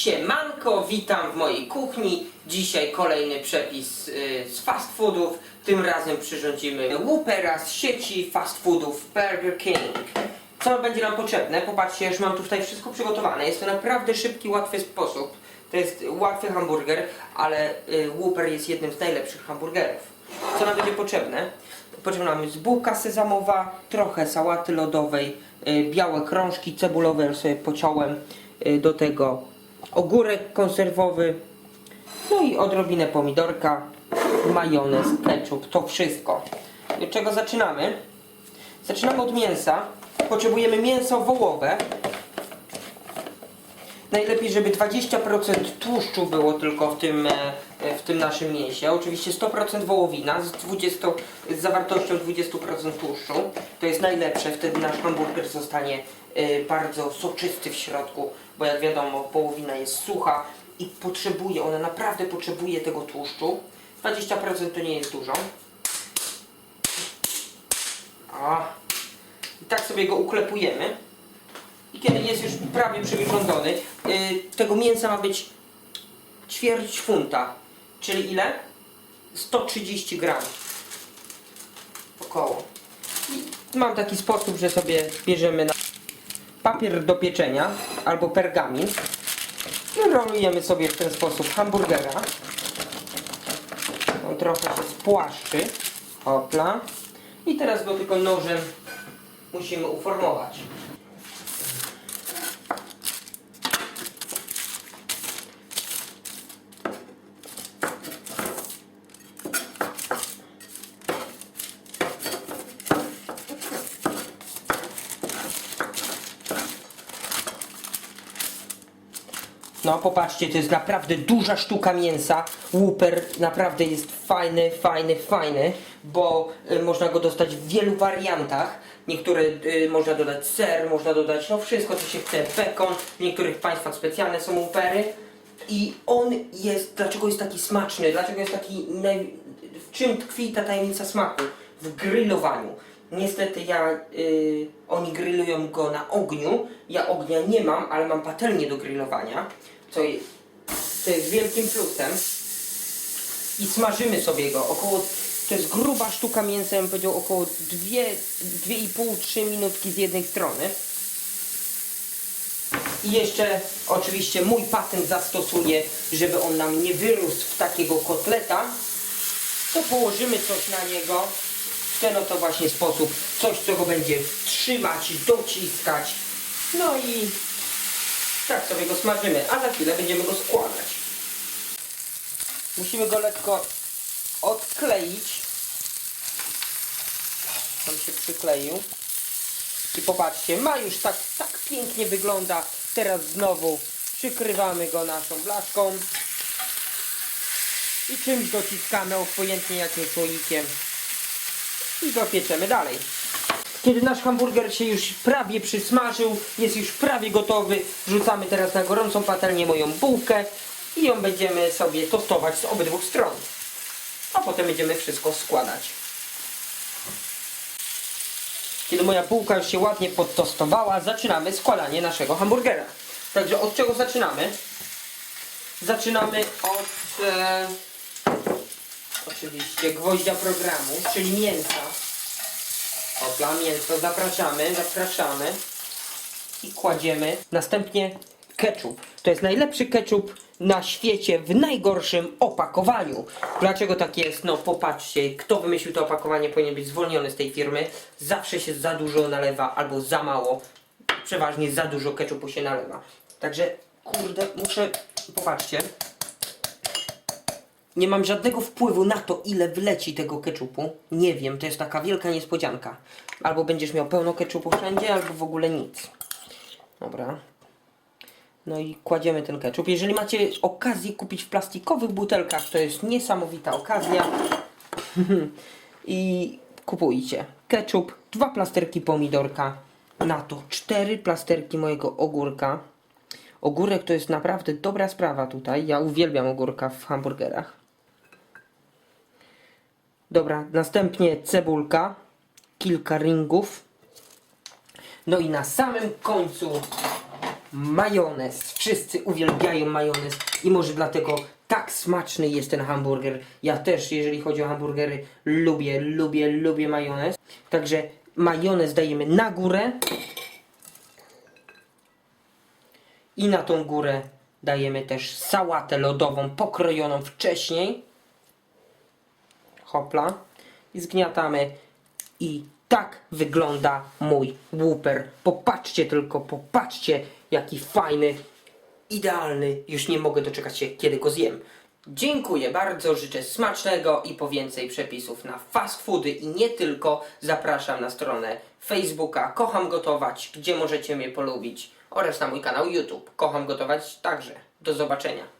Siemanko, witam w mojej kuchni. Dzisiaj kolejny przepis y, z fast foodów. Tym razem przyrządzimy Whoopera z sieci fast foodów Burger King. Co będzie nam potrzebne? Popatrzcie, już mam tutaj wszystko przygotowane. Jest to naprawdę szybki, łatwy sposób. To jest łatwy hamburger, ale y, Whopper jest jednym z najlepszych hamburgerów. Co nam będzie potrzebne? Potrzebna nam jest bułka sezamowa, trochę sałaty lodowej, y, białe krążki cebulowe ja sobie pociąłem, y, do tego ogórek konserwowy, no i odrobinę pomidorka, majonez, ketchup, to wszystko. I Od czego zaczynamy? Zaczynamy od mięsa. Potrzebujemy mięso wołowe. Najlepiej, żeby 20% tłuszczu było tylko w tym, e, e, w tym naszym mięsie. Oczywiście 100% wołowina z, 20, z zawartością 20% tłuszczu. To jest najlepsze, wtedy nasz hamburger zostanie e, bardzo soczysty w środku, bo jak wiadomo, wołowina jest sucha i potrzebuje, ona naprawdę potrzebuje tego tłuszczu. 20% to nie jest dużo. O. I tak sobie go uklepujemy. I kiedy jest już prawie przyrządzony, yy, tego mięsa ma być ćwierć funta. Czyli ile? 130 gram. Około. I mam taki sposób, że sobie bierzemy na papier do pieczenia albo pergamin. I rolujemy sobie w ten sposób hamburgera. On trochę się spłaszczy. Hopla. I teraz go tylko nożem musimy uformować. No popatrzcie, to jest naprawdę duża sztuka mięsa. Whooper naprawdę jest fajny, fajny, fajny, bo y, można go dostać w wielu wariantach. Niektóre y, można dodać ser, można dodać no wszystko co się chce, bekon. W niektórych państwach specjalne są Whoopery. I on jest, dlaczego jest taki smaczny, dlaczego jest taki, w czym tkwi ta tajemnica smaku? W grillowaniu. Niestety ja, y, oni grillują go na ogniu, ja ognia nie mam, ale mam patelnię do grillowania, co jest, co jest wielkim plusem. I smażymy sobie go, około, to jest gruba sztuka mięsa, ja bym powiedział około 2,5-3 minutki z jednej strony. I jeszcze oczywiście mój patent zastosuję, żeby on nam nie wyrósł w takiego kotleta, to położymy coś na niego w ten oto właśnie sposób. Coś, co go będzie trzymać, dociskać. No i tak sobie go smażymy, a za chwilę będziemy go składać. Musimy go lekko odkleić. On się przykleił. I popatrzcie, ma już tak, tak pięknie wygląda. Teraz znowu przykrywamy go naszą blaszką i czymś dociskamy, obojętnie jakim słoikiem i go pieczemy dalej. Kiedy nasz hamburger się już prawie przysmażył, jest już prawie gotowy, wrzucamy teraz na gorącą patelnię moją bułkę i ją będziemy sobie tostować z obydwu stron. A potem będziemy wszystko składać. Kiedy moja bułka już się ładnie podtostowała, zaczynamy składanie naszego hamburgera. Także od czego zaczynamy? Zaczynamy od e, oczywiście gwoździa programu, czyli mięsa. Opla, mięso zapraszamy, zapraszamy i kładziemy. Następnie ketchup. To jest najlepszy ketchup na świecie w najgorszym opakowaniu. Dlaczego tak jest? No popatrzcie, kto wymyślił to opakowanie powinien być zwolniony z tej firmy. Zawsze się za dużo nalewa albo za mało. Przeważnie za dużo ketchupu się nalewa. Także kurde, muszę, popatrzcie. Nie mam żadnego wpływu na to, ile wleci tego keczupu. Nie wiem, to jest taka wielka niespodzianka. Albo będziesz miał pełno keczupu wszędzie, albo w ogóle nic. Dobra. No i kładziemy ten keczup. Jeżeli macie okazję kupić w plastikowych butelkach, to jest niesamowita okazja. I kupujcie. Keczup, dwa plasterki pomidorka, na to cztery plasterki mojego ogórka. Ogórek to jest naprawdę dobra sprawa tutaj. Ja uwielbiam ogórka w hamburgerach. Dobra, następnie cebulka, kilka ringów. No i na samym końcu majonez. Wszyscy uwielbiają majonez i może dlatego tak smaczny jest ten hamburger. Ja też, jeżeli chodzi o hamburgery, lubię, lubię, lubię majonez. Także majonez dajemy na górę. I na tą górę dajemy też sałatę lodową pokrojoną wcześniej. Hopla. I zgniatamy. I tak wygląda mój Whooper. Popatrzcie tylko, popatrzcie jaki fajny, idealny. Już nie mogę doczekać się kiedy go zjem. Dziękuję bardzo, życzę smacznego i po więcej przepisów na fast foody i nie tylko. Zapraszam na stronę Facebooka Kocham Gotować, gdzie możecie mnie polubić oraz na mój kanał YouTube Kocham Gotować także. Do zobaczenia.